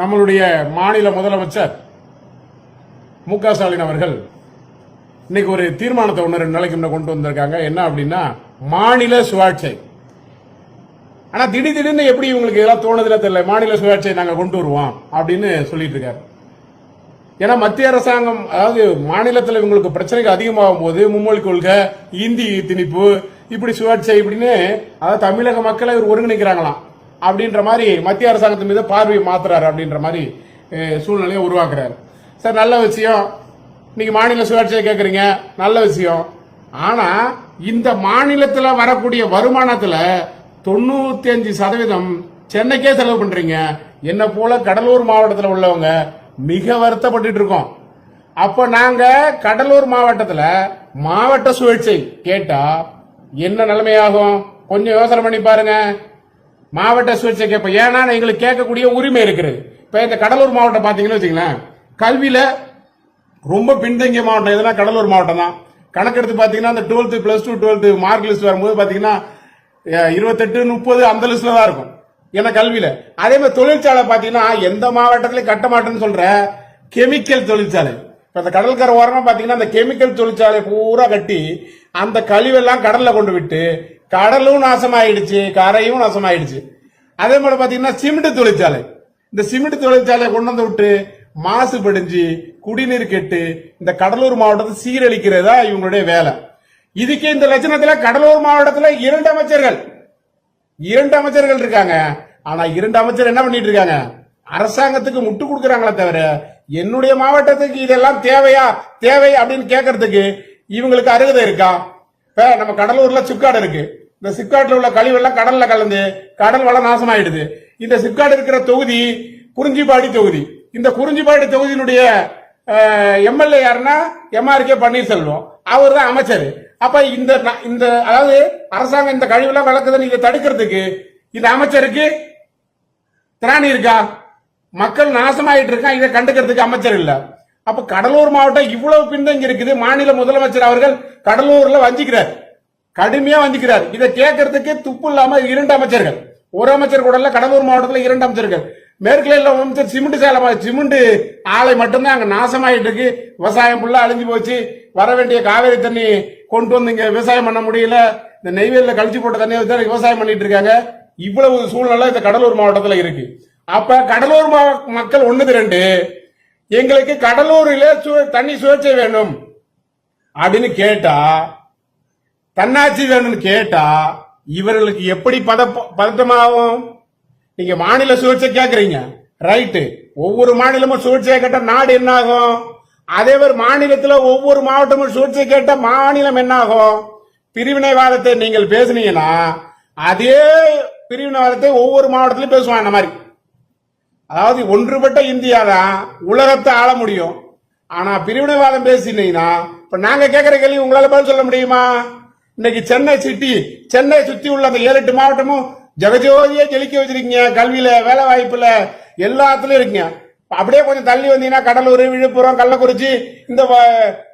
நம்மளுடைய மாநில முதலமைச்சர் மு க ஸ்டாலின் அவர்கள் இன்னைக்கு ஒரு தீர்மானத்தை ஒன்று ரெண்டு நாளைக்கு முன்ன கொண்டு வந்திருக்காங்க. என்ன அப்படின்னா மாநில சுயாட்சை ஆனா திடீர் திடீர்னு எப்படி இவங்களுக்கு இதெல்லாம் தோணுதுல தெரியல. மாநில சுயாட்சியை நாங்க கொண்டு வருவோம் அப்படின்னு சொல்லிட்டு இருக்காரு. ஏன்னா மத்திய அரசாங்கம் அதாவது மாநிலத்தில் இவங்களுக்கு பிரச்சனைகள் அதிகமாகும் போது மும்மொழி கொள்கை இந்தி திணிப்பு இப்படி சுயாட்சி இப்படின்னு அதாவது தமிழக மக்களை இவர் ஒருங்கிணைக்கிறாங்களாம். அப்படின்ற மாதிரி மத்திய அரசாங்கத்தின் மீது பார்வையை மாத்துறாரு அப்படின்ற மாதிரி சூழ்நிலையை உருவாக்குறாரு. சார் நல்ல விஷயம். இன்னைக்கு மாநில சுயாட்சியை கேட்குறீங்க நல்ல விஷயம். ஆனா இந்த மாநிலத்தில் வரக்கூடிய வருமானத்துல தொண்ணூத்தி அஞ்சு சதவீதம் சென்னைக்கே செலவு பண்றீங்க. என்ன போல கடலூர் மாவட்டத்தில் உள்ளவங்க மிக வருத்தப்பட்டு இருக்கோம். அப்ப நாங்க கடலூர் மாவட்டத்தில் மாவட்ட சுழற்சி கேட்டா என்ன நிலைமையாகும்? கொஞ்சம் யோசனை பண்ணி பாருங்க. மாவட்ட சுயேட்சை கேட்போம் ஏன்னா எங்களுக்கு கேட்கக்கூடிய உரிமை இருக்குது. இப்போ இந்த கடலூர் மாவட்டம் பார்த்தீங்கன்னு வச்சுங்களேன் கல்வியில் ரொம்ப பின்தங்கிய மாவட்டம். எதுனா கடலூர் மாவட்டம் தான். கணக்கெடுத்து பார்த்தீங்கன்னா அந்த twelfth plus two twelfth mark list வரும்போது பார்த்தீங்கன்னா இருபத்தெட்டு முப்பது அந்த லிஸ்ட்டில் தான் இருக்கும். ஏன்னா கல்வியில். அதே மாதிரி தொழிற்சாலை பார்த்தீங்கன்னா எந்த மாவட்டத்திலையும் கட்ட மாட்டேன்னு சொல்கிற கெமிக்கல் தொழிற்சாலை. இப்போ அந்த கடற்கரை ஓரமாக பார்த்தீங்கன்னா அந்த கெமிக்கல் தொழிற்சாலை பூரா கட்டி அந்த கழிவெல்லாம் கடலில் கொண்டு விட்டு கடலும் நாசமாயிடுச்சு கரையும் நாசமாயிடுச்சு. அதே மாதிரி பாத்தீங்கன்னா சிமெண்ட் தொழிற்சாலை. இந்த சிமெண்ட் தொழிற்சாலையை கொண்டு வந்து விட்டு மாசு படிஞ்சு குடிநீர் கெட்டு இந்த கடலூர் மாவட்டத்தை சீரழிக்கிறதா இவங்களுடைய வேலை. இதுக்கு இந்த லட்சணத்துல கடலூர் மாவட்டத்துல இரண்டு அமைச்சர்கள். இரண்டு அமைச்சர்கள் இருக்காங்க. ஆனா இரண்டு அமைச்சர் என்ன பண்ணிட்டு இருக்காங்க? அரசாங்கத்துக்கு முட்டு கொடுக்கறாங்களே தவிர என்னுடைய மாவட்டத்துக்கு இதெல்லாம் தேவையா? தேவை அப்படின்னு கேட்கறதுக்கு இவங்களுக்கு அருகதை இருக்கா? இப்ப நம்ம கடலூர்ல சுக்காடு இருக்கு. இந்த சிப்காட்ல உள்ள கழிவெல்லாம் கடல்ல கலந்து கடல் வளம் நாசமாயிடுது. இந்த சிப்காடு இருக்கிற தொகுதி குறிஞ்சிப்பாடி தொகுதி. இந்த குறிஞ்சிப்பாடி தொகுதியினுடைய எம்எல்ஏ யாருன்னா எம்ஆர்கே பன்னீர்செல்வம். அவர் தான் அமைச்சர். அப்ப இந்த இந்த அதாவது அரசாங்கம் இந்த கழிவுலாம் வளர்க்குதுன்னு இதை தடுக்கிறதுக்கு இந்த அமைச்சருக்கு திராணி இருக்கா? மக்கள் நாசமாயிட்டு இருக்கா? இதை கண்டுக்கிறதுக்கு அமைச்சர் இல்ல. அப்ப கடலூர் மாவட்டம் இவ்வளவு பின்தங்கி இருக்குது. மாநில முதலமைச்சர் அவர்கள் கடலூர்ல வஞ்சிக்கிறார். கடுமையா வந்திக்கிறார் இதை கேட்கறதுக்கு துப்பு இல்லாம இரண்டு அமைச்சர்கள். ஒரு அமைச்சர் கூட இல்ல கடலூர் மாவட்டத்துல இரண்டு அமைச்சர்கள். மேற்குல உள்ள அமைச்சர் சிமெண்ட் சேலம் சிமெண்ட் ஆலை மட்டும்தான் அங்க நாசமாயிட்டு இருக்கு. விவசாயம் ஃபுல்லா அழிஞ்சு போச்சு. வர வேண்டிய காவேரி தண்ணி கொண்டு வந்து இங்க விவசாயம் பண்ண முடியல. இந்த நெய்வேலியில கழிச்சு போட்ட தண்ணியை வச்சு விவசாயம் பண்ணிட்டு இருக்காங்க. இவ்வளவு சூழ்நிலை இந்த கடலூர் மாவட்டத்துல இருக்கு. அப்ப கடலூர் மாவ- மக்கள் ஒண்ணுக்கு ரெண்டு. எங்களுக்கு கடலூரில சு- தண்ணி சுழற்சி வேணும். அப்படின்னு கேட்டா தன்னாட்சி வேணும்னு கேட்டா இவர்களுக்கு எப்படி பத பதட்டமாகும் நீங்க மாநில சுழற்சி கேக்குறீங்க. ரைட்டு ஒவ்வொரு மாநிலமும் சுழற்சியை கேட்டா நாடு என்ன ஆகும் அதே மாதிரி மாநிலத்தில் ஒவ்வொரு மாவட்டமும் சுழற்சியை கேட்டா மாநிலம் என்ன ஆகும் பிரிவினைவாதத்தை நீங்கள் பேசுனீங்கன்னா அதே பிரிவினைவாதத்தை ஒவ்வொரு மாவட்டத்திலும் பேசுவாங்க அந்த மாதிரி. அதாவது ஒன்றுபட்ட இந்தியா தான் உலகத்தை ஆள முடியும். ஆனா பிரிவினைவாதம் பேசினீங்கன்னா இப்ப நாங்க கேட்கிற கேள்வி உங்களால பதில் சொல்ல முடியுமா? இன்னைக்கு சென்னை சிட்டி சென்னை சுத்தி உள்ள அந்த ஏழு எட்டு மாவட்டமும் ஜெகஜோதியே ஜெலிக்க வச்சிருக்கீங்க. கல்வியில வேலை வாய்ப்புல எல்லாத்துலயும் இருக்கீங்க. அப்படியே கொஞ்சம் தள்ளி வந்தீங்கன்னா கடலூர் விழுப்புரம் கள்ளக்குறிச்சி இந்த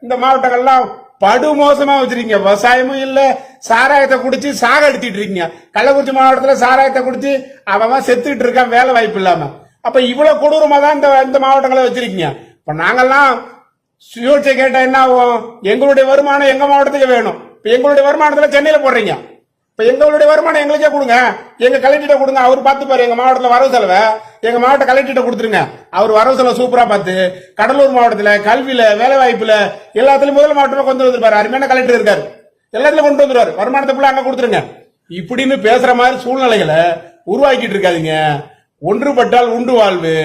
இந்த மாவட்டங்கள்லாம் படு மோசமா வச்சிருக்கீங்க. விவசாயமும் இல்ல சாராயத்தை குடிச்சு சாக எடுத்துட்டு இருக்கீங்க. கள்ளக்குறிச்சி மாவட்டத்துல சாராயத்தை குடிச்சு அவன் அவன் செத்துக்கிட்டு இருக்கான் வேலை வாய்ப்பு இல்லாம. அப்ப இவ்வளவு கொடூரமா தான் இந்த இந்த மாவட்டங்களை வச்சிருக்கீங்க. இப்ப நாங்கெல்லாம் சுயோட்சை கேட்டா என்ன ஆகும்? எங்களுடைய வருமானம் எங்க மாவட்டத்துக்கு வேணும்? இப்ப எங்களுடைய வருமானத்துல சென்னையில போடுறீங்க. இப்ப எங்களுடைய வருமானம் எங்களுக்கே கொடுங்க. எங்க கலெக்டர்கிட்ட கொடுங்க. அவர் பார்த்து பாரு எங்க மாவட்டத்துல வரவு செலவை எங்க மாவட்ட கலெக்டர்கிட்ட கொடுத்துருங்க. அவர் வரவு செலவு சூப்பரா பார்த்து கடலூர் மாவட்டத்துல கல்வியில வேலை வாய்ப்புல எல்லாத்துலயும் முதல் மாவட்டத்துல கொண்டு வந்துருப்பாரு அருமையான கலெக்டர் இருக்காரு. எல்லாத்துலயும் கொண்டு வந்துருவாரு. வருமானத்தை ஃபுல்லா அங்க கொடுத்துருங்க. இப்படின்னு பேசுற மாதிரி சூழ்நிலைகளை உருவாக்கிட்டு இருக்காதீங்க. ஒன்றுபட்டால் உண்டு வாழ்வு.